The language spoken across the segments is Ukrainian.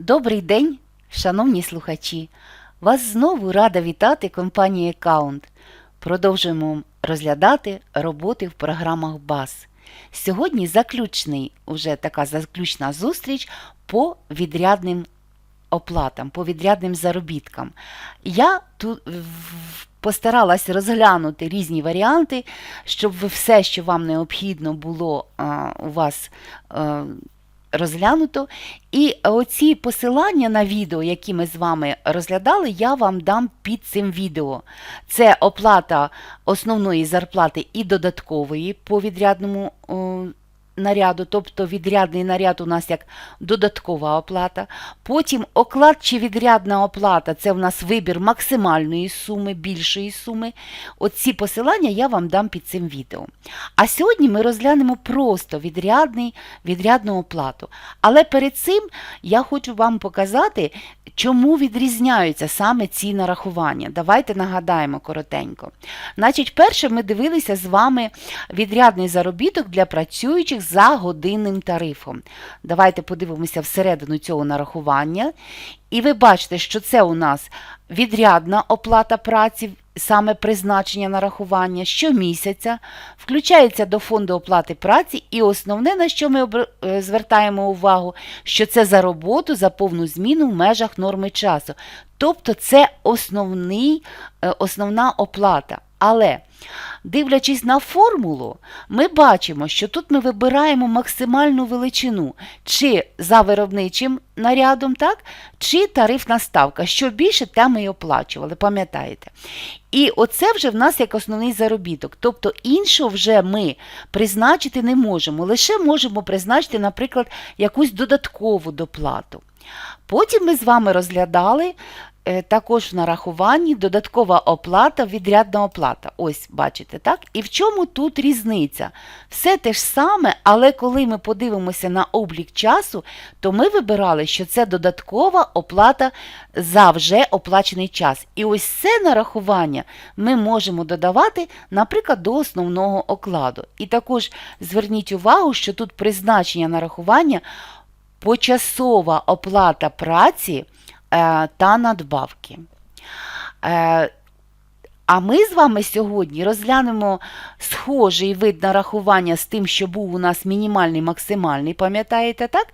Добрий день, шановні слухачі! Вас знову рада вітати компанія Аккаунт. Продовжуємо розглядати роботи в програмах БАС. Сьогодні заключний, уже така заключна зустріч по відрядним оплатам, по відрядним заробіткам. Я тут постаралась розглянути різні варіанти, щоб все, що вам необхідно було у вас а, розглянуто. І оці посилання на відео, які ми з вами розглядали, я вам дам під цим відео. Це оплата основної зарплати і додаткової по відрядному наряду, тобто відрядний наряд у нас як додаткова оплата. Потім оклад чи відрядна оплата це в нас вибір максимальної суми, більшої суми. Оці посилання я вам дам під цим відео. А сьогодні ми розглянемо просто відрядний, відрядну оплату. Але перед цим я хочу вам показати, чому відрізняються саме ці нарахування. Давайте нагадаємо коротенько. Значить, перше ми дивилися з вами відрядний заробіток для працюючих за годинним тарифом. Давайте подивимося всередину цього нарахування. І ви бачите, що це у нас відрядна оплата праці, саме призначення нарахування щомісяця, включається до фонду оплати праці, і основне, на що ми е, звертаємо увагу, що це за роботу за повну зміну в межах норми часу. Тобто це основний, е, основна оплата. Але дивлячись на формулу, ми бачимо, що тут ми вибираємо максимальну величину чи за виробничим нарядом, так, чи тарифна ставка. Що більше, те ми і оплачували, пам'ятаєте? І оце вже в нас як основний заробіток. Тобто іншого вже ми призначити не можемо. Лише можемо призначити, наприклад, якусь додаткову доплату. Потім ми з вами розглядали також в нарахуванні додаткова оплата, відрядна оплата. Ось, бачите, так? І в чому тут різниця? Все те ж саме, але коли ми подивимося на облік часу, то ми вибирали, що це додаткова оплата за вже оплачений час. І ось це нарахування ми можемо додавати, наприклад, до основного окладу. І також зверніть увагу, що тут призначення нарахування почасова оплата праці е, та надбавки. Е, а ми з вами сьогодні розглянемо схожий вид нарахування з тим, що був у нас мінімальний, максимальний, пам'ятаєте, так?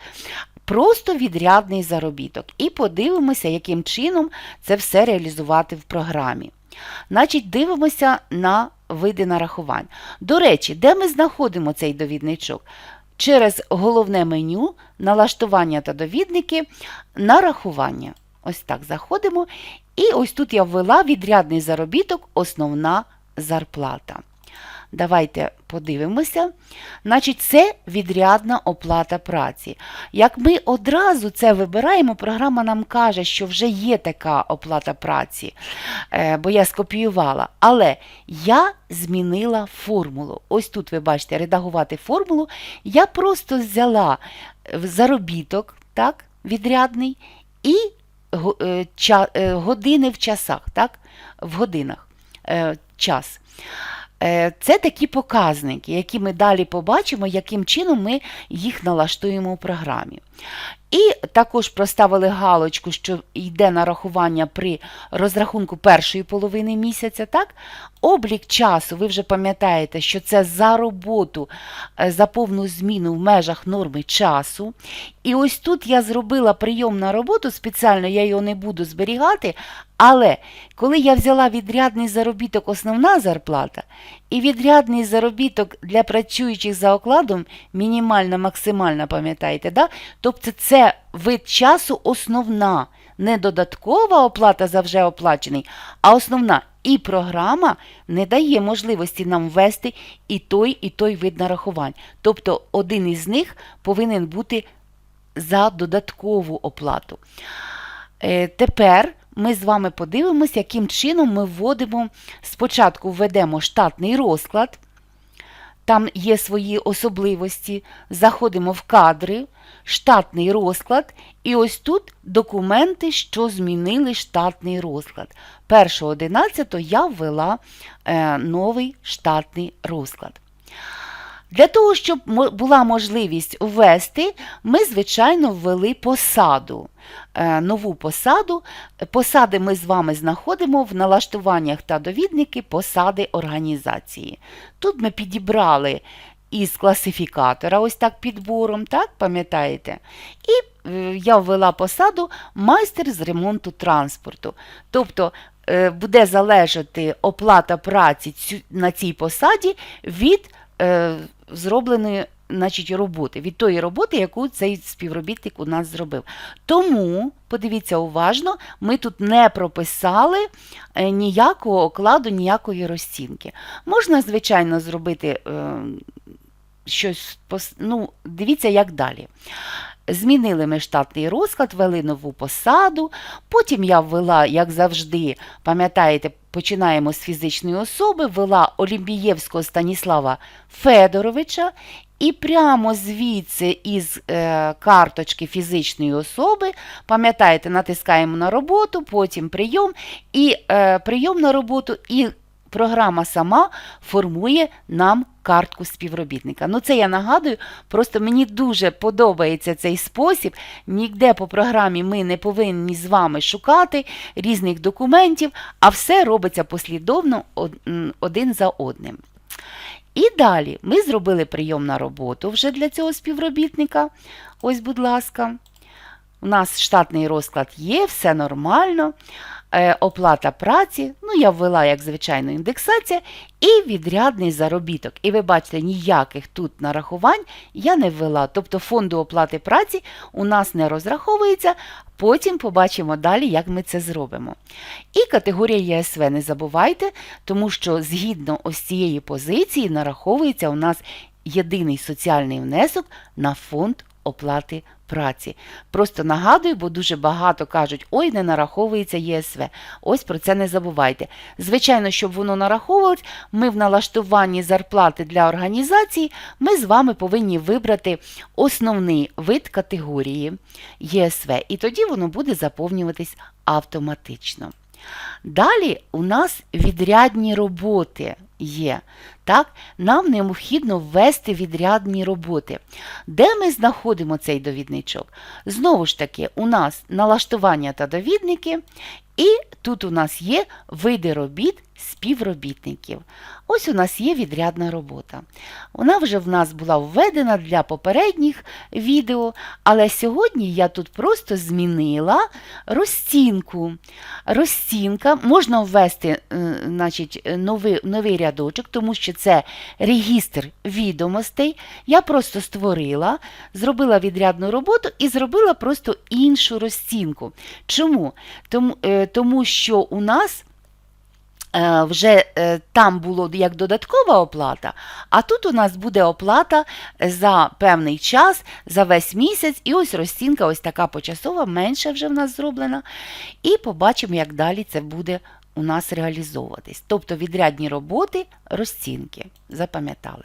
Просто відрядний заробіток. І подивимося, яким чином це все реалізувати в програмі. Значить, дивимося на види нарахувань. До речі, де ми знаходимо цей довідничок? Через головне меню, налаштування та довідники, нарахування. Ось так заходимо. І ось тут я ввела відрядний заробіток, основна зарплата. Давайте подивимося. Значить, це відрядна оплата праці. Як ми одразу це вибираємо, програма нам каже, що вже є така оплата праці, е, бо я скопіювала. Але я змінила формулу. Ось тут ви бачите, редагувати формулу. Я просто взяла е, заробіток, так, відрядний, і години в часах, так, в годинах е, час. Е, Це такі показники, які ми далі побачимо, яким чином ми їх налаштуємо у програмі. І також проставили галочку, що йде нарахування при розрахунку першої половини місяця. Так? Облік часу, ви вже пам'ятаєте, що це за роботу е, за повну зміну в межах норми часу. І ось тут я зробила прийом на роботу спеціально, я його не буду зберігати. Але коли я взяла відрядний заробіток, основна зарплата, і відрядний заробіток для працюючих за окладом, мінімальна, максимальна, пам'ятаєте, да? тобто це вид часу основна, не додаткова оплата за вже оплачений, а основна. І програма не дає можливості нам ввести і той, і той вид нарахувань. Тобто один із них повинен бути за додаткову оплату. Е, Тепер ми з вами подивимося, яким чином ми вводимо, спочатку введемо штатний розклад, там є свої особливості, заходимо в кадри, штатний розклад, і ось тут документи, що змінили штатний розклад. 1.11 я ввела е, новий штатний розклад. Для того, щоб була можливість ввести, ми, звичайно, ввели посаду. Е, Нову посаду. Посади ми з вами знаходимо в налаштуваннях та довідники посади організації. Тут ми підібрали із класифікатора, ось так підбором, так, пам'ятаєте? І е, я ввела посаду майстер з ремонту транспорту. Тобто е, буде залежати оплата праці на цій посаді від е, зробленої значить, роботи, від тої роботи, яку цей співробітник у нас зробив. Тому, подивіться уважно, ми тут не прописали ніякого окладу, ніякої розцінки. Можна, звичайно, зробити щось, ну, дивіться, як далі. Змінили ми штатний розклад, ввели нову посаду. Потім я ввела, як завжди, пам'ятаєте, починаємо з фізичної особи, ввела Олімпієвського Станіслава Федоровича. І прямо звідси із е, карточки фізичної особи, пам'ятаєте, натискаємо на роботу, потім прийом, і е, прийом на роботу, і програма сама формує нам картку співробітника. Ну, це я нагадую, просто мені дуже подобається цей спосіб. Ніде по програмі ми не повинні з вами шукати різних документів, а все робиться послідовно один за одним. І далі ми зробили прийом на роботу вже для цього співробітника. Ось, будь ласка. У нас штатний розклад є, все нормально. Е, оплата праці, ну я ввела, як звичайно, індексація, і відрядний заробіток. І ви бачите, ніяких тут нарахувань я не ввела. Тобто фонду оплати праці у нас не розраховується. Потім побачимо далі, як ми це зробимо. І категорія ЄСВ не забувайте, тому що згідно ось цієї позиції нараховується у нас єдиний соціальний внесок на фонд оплати праці. Просто нагадую, бо дуже багато кажуть, ой, не нараховується ЄСВ. Ось про це не забувайте. Звичайно, щоб воно нараховувалось, ми в налаштуванні зарплати для організації ми з вами повинні вибрати основний вид категорії ЄСВ, і тоді воно буде заповнюватись автоматично. Далі у нас відрядні роботи є. Так? Нам необхідно ввести відрядні роботи. Де ми знаходимо цей довідничок? Знову ж таки, у нас налаштування та довідники, і тут у нас є види робіт співробітників. Ось у нас є відрядна робота. Вона вже в нас була введена для попередніх відео, але сьогодні я тут просто змінила розцінку. Розцінка можна ввести е, значить, новий, новий рядочок, тому що це регістр відомостей. Я просто створила, зробила відрядну роботу і зробила просто іншу розцінку. Чому? Тому, е, тому що у нас вже е, там було як додаткова оплата, а тут у нас буде оплата за певний час, за весь місяць, і ось розцінка ось така почасова, менше вже в нас зроблена. І побачимо, як далі це буде у нас реалізовуватись. Тобто відрядні роботи, розцінки. Запам'ятали.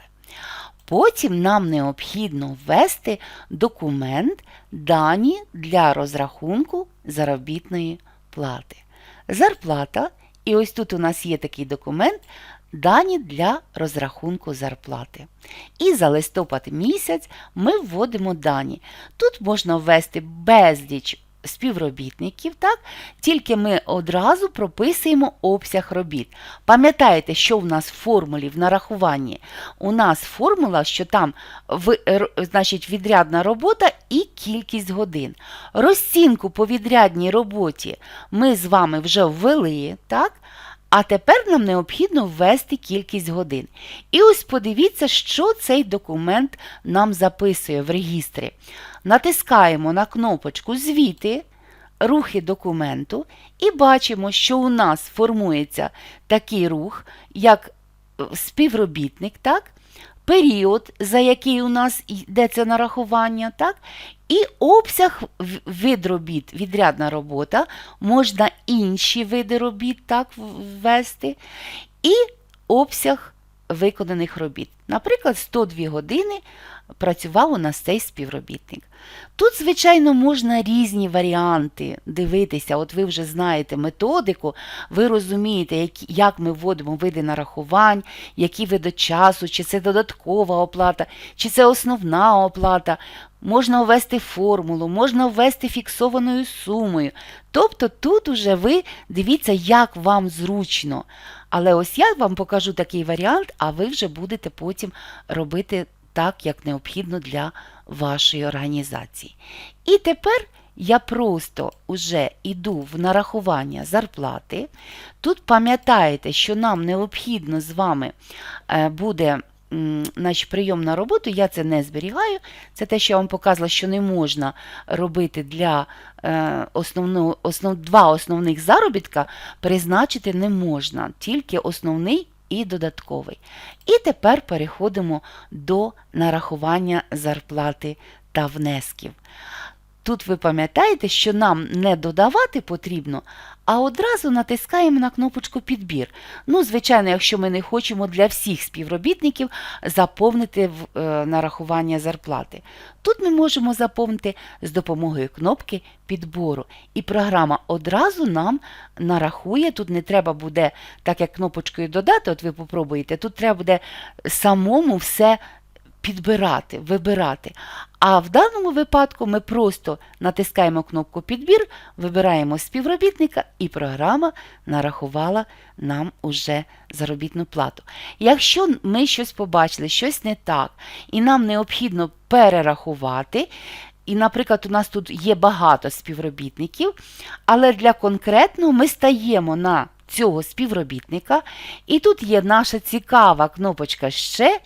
Потім нам необхідно ввести документ дані для розрахунку заробітної плати. Зарплата, і ось тут у нас є такий документ, дані для розрахунку зарплати. І за листопад місяць ми вводимо дані. Тут можна ввести безліч співробітників, так? тільки ми одразу прописуємо обсяг робіт. Пам'ятаєте, що в нас в формулі в нарахуванні? У нас формула, що там в, значить, відрядна робота і кількість годин. Розцінку по відрядній роботі ми з вами вже ввели, так? А тепер нам необхідно ввести кількість годин. І ось подивіться, що цей документ нам записує в регістрі. Натискаємо на кнопочку Звіти, рухи документу, і бачимо, що у нас формується такий рух, як е, співробітник, так? період, за який у нас йде це нарахування, так? І обсяг вид робіт, відрядна робота, можна інші види робіт так ввести, і обсяг виконаних робіт. Наприклад, 102 години працював у нас цей співробітник. Тут, звичайно, можна різні варіанти дивитися. От ви вже знаєте методику, ви розумієте, як ми вводимо види нарахувань, які види часу, чи це додаткова оплата, чи це основна оплата. Можна ввести формулу, можна ввести фіксованою сумою. Тобто тут уже ви дивіться, як вам зручно. Але ось я вам покажу такий варіант, а ви вже будете потім робити так, як необхідно для вашої організації. І тепер я просто вже йду в нарахування зарплати. Тут пам'ятаєте, що нам необхідно з вами е, буде значить, прийом на роботу, я це не зберігаю. Це те, що я вам показала, що не можна робити для е, основного, основ, два основних заробітка, призначити не можна, тільки основний і додатковий. І тепер переходимо до нарахування зарплати та внесків. Тут ви пам'ятаєте, що нам не додавати потрібно, а одразу натискаємо на кнопочку Підбір. Ну, звичайно, якщо ми не хочемо для всіх співробітників заповнити е, нарахування зарплати. Тут ми можемо заповнити з допомогою кнопки підбору. І програма одразу нам нарахує. Тут не треба буде, так як кнопочкою додати, от ви попробуєте, тут треба буде самому все підбирати, вибирати. А в даному випадку ми просто натискаємо кнопку Підбір, вибираємо співробітника, і програма нарахувала нам уже заробітну плату. Якщо ми щось побачили, щось не так, і нам необхідно перерахувати, і, наприклад, у нас тут є багато співробітників, але для конкретного ми стаємо на цього співробітника, і тут є наша цікава кнопочка ще.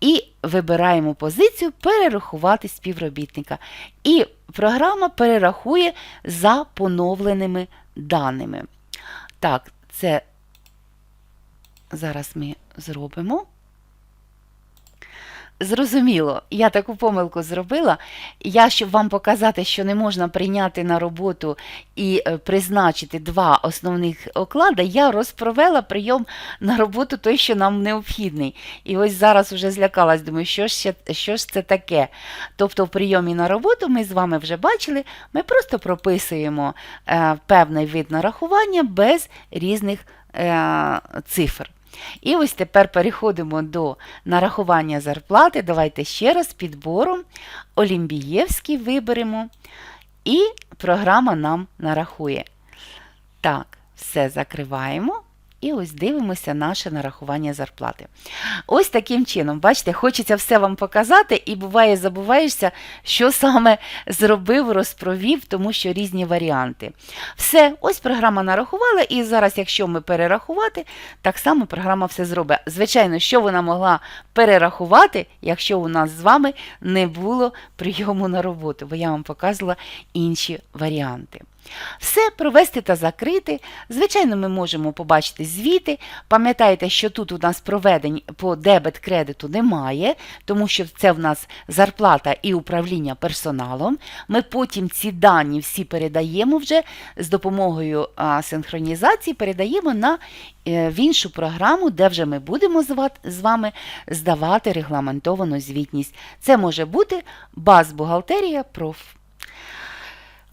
І вибираємо позицію перерахувати співробітника. І програма перерахує за поновленими даними. Так, це зараз ми зробимо. Зрозуміло, я таку помилку зробила. Я, щоб вам показати, що не можна прийняти на роботу і е, призначити два основних оклади, я розпровела прийом на роботу той, що нам необхідний. І ось зараз вже злякалась, думаю, що ж, що ж це таке. Тобто в прийомі на роботу ми з вами вже бачили, ми просто прописуємо е, певний вид нарахування без різних е, цифр. І ось тепер переходимо до нарахування зарплати. Давайте ще раз підбором Олімбієвський виберемо, і програма нам нарахує. Так, все закриваємо. І ось дивимося наше нарахування зарплати. Ось таким чином, бачите, хочеться все вам показати, і буває, забуваєшся, що саме зробив, розпровів, тому що різні варіанти. Все, ось програма нарахувала, і зараз, якщо ми перерахувати, так само програма все зробить. Звичайно, що вона могла перерахувати, якщо у нас з вами не було прийому на роботу, бо я вам показувала інші варіанти. Все провести та закрити. Звичайно, ми можемо побачити звіти. Пам'ятайте, що тут у нас проведень по дебет-кредиту немає, тому що це в нас зарплата і управління персоналом. Ми потім ці дані всі передаємо вже з допомогою синхронізації, передаємо на е, в іншу програму, де вже ми будемо з вами здавати регламентовану звітність. Це може бути баз бухгалтерія проф.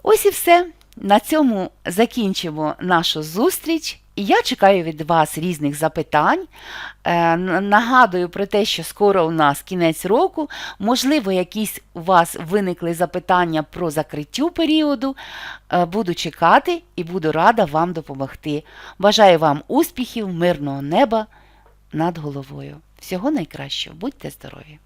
Ось і все. На цьому закінчимо нашу зустріч. Я чекаю від вас різних запитань. Е, Нагадую про те, що скоро у нас кінець року. Можливо, якісь у вас виникли запитання про закриттю періоду. Е, Буду чекати і буду рада вам допомогти. Бажаю вам успіхів, мирного неба над головою. Всього найкращого. Будьте здорові!